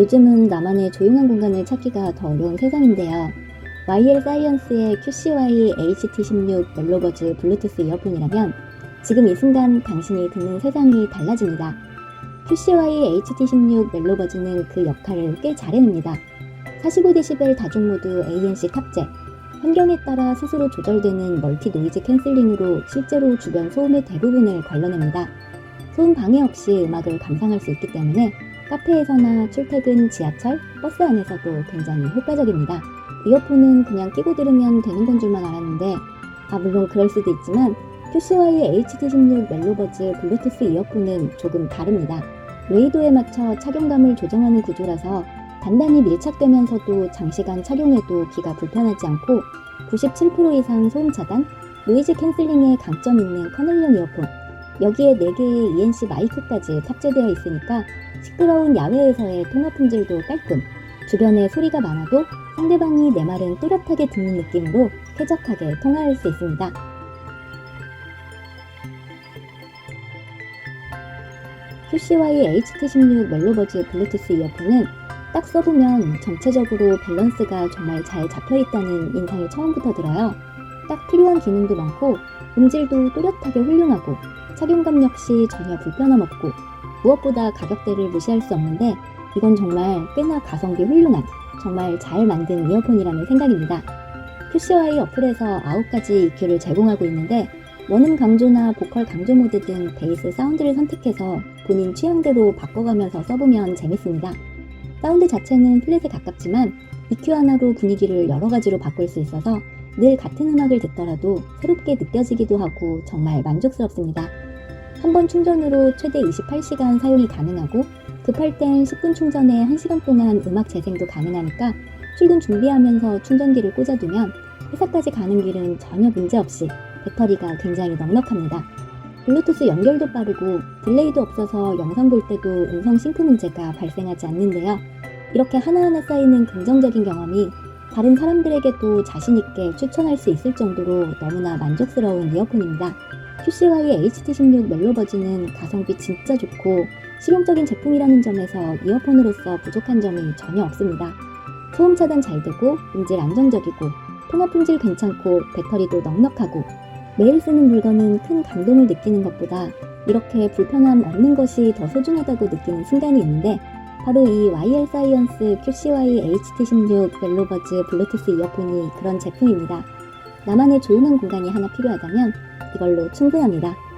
요즘은 나만의 조용한 공간을 찾기가 더 어려운 세상인데요. YL 사이언스의 QCY HT16 멜로버즈 블루투스 이어폰이라면 지금 이 순간 당신이 듣는 세상이 달라집니다. QCY HT16 멜로버즈는 그 역할을 꽤 잘 해냅니다. 45dB 다중 모드 ANC 탑재, 환경에 따라 스스로 조절되는 멀티 노이즈 캔슬링으로 실제로 주변 소음의 대부분을 걸러냅니다. 소음 방해 없이 음악을 감상할 수 있기 때문에 카페에서나 출퇴근, 지하철, 버스 안에서도 굉장히 효과적입니다. 이어폰은 그냥 끼고 들으면 되는 건 줄만 알았는데, 아, 물론 그럴 수도 있지만, QCY HT16 멜로버즈 블루투스 이어폰은 조금 다릅니다. 웨이도에 맞춰 착용감을 조정하는 구조라서 단단히 밀착되면서도 장시간 착용해도 귀가 불편하지 않고 97% 이상 소음 차단, 노이즈 캔슬링에 강점 있는 커널형 이어폰, 여기에 4개의 ENC 마이크까지 탑재되어 있으니까 시끄러운 야외에서의 통화 품질도 깔끔, 주변에 소리가 많아도 상대방이 내 말은 또렷하게 듣는 느낌으로 쾌적하게 통화할 수 있습니다. QCY HT16 멜로버즈 블루투스 이어폰은 딱 써보면 전체적으로 밸런스가 정말 잘 잡혀있다는 인상이 처음부터 들어요. 딱 필요한 기능도 많고 음질도 또렷하게 훌륭하고 착용감 역시 전혀 불편함 없고 무엇보다 가격대를 무시할 수 없는데 이건 정말 꽤나 가성비 훌륭한 정말 잘 만든 이어폰이라는 생각입니다. QCY 어플에서 9가지 EQ를 제공하고 있는데 원음 강조나 보컬 강조 모드 등 베이스 사운드를 선택해서 본인 취향대로 바꿔가면서 써보면 재밌습니다. 사운드 자체는 플랫에 가깝지만 EQ 하나로 분위기를 여러 가지로 바꿀 수 있어서 늘 같은 음악을 듣더라도 새롭게 느껴지기도 하고 정말 만족스럽습니다. 한 번 충전으로 최대 28시간 사용이 가능하고 급할 땐 10분 충전에 1시간 동안 음악 재생도 가능하니까 출근 준비하면서 충전기를 꽂아두면 회사까지 가는 길은 전혀 문제없이 배터리가 굉장히 넉넉합니다. 블루투스 연결도 빠르고 딜레이도 없어서 영상 볼 때도 음성 싱크 문제가 발생하지 않는데요. 이렇게 하나하나 쌓이는 긍정적인 경험이 다른 사람들에게도 자신있게 추천할 수 있을 정도로 너무나 만족스러운 이어폰입니다. QCY HT16 멜로버즈는 가성비 진짜 좋고 실용적인 제품이라는 점에서 이어폰으로서 부족한 점이 전혀 없습니다. 소음 차단 잘 되고 음질 안정적이고 통화 품질 괜찮고 배터리도 넉넉하고 매일 쓰는 물건은 큰 감동을 느끼는 것보다 이렇게 불편함 없는 것이 더 소중하다고 느끼는 순간이 있는데 바로 이 YL 사이언스 QCY HT16 멜로버즈 블루투스 이어폰이 그런 제품입니다. 나만의 조용한 공간이 하나 필요하다면 이걸로 충분합니다.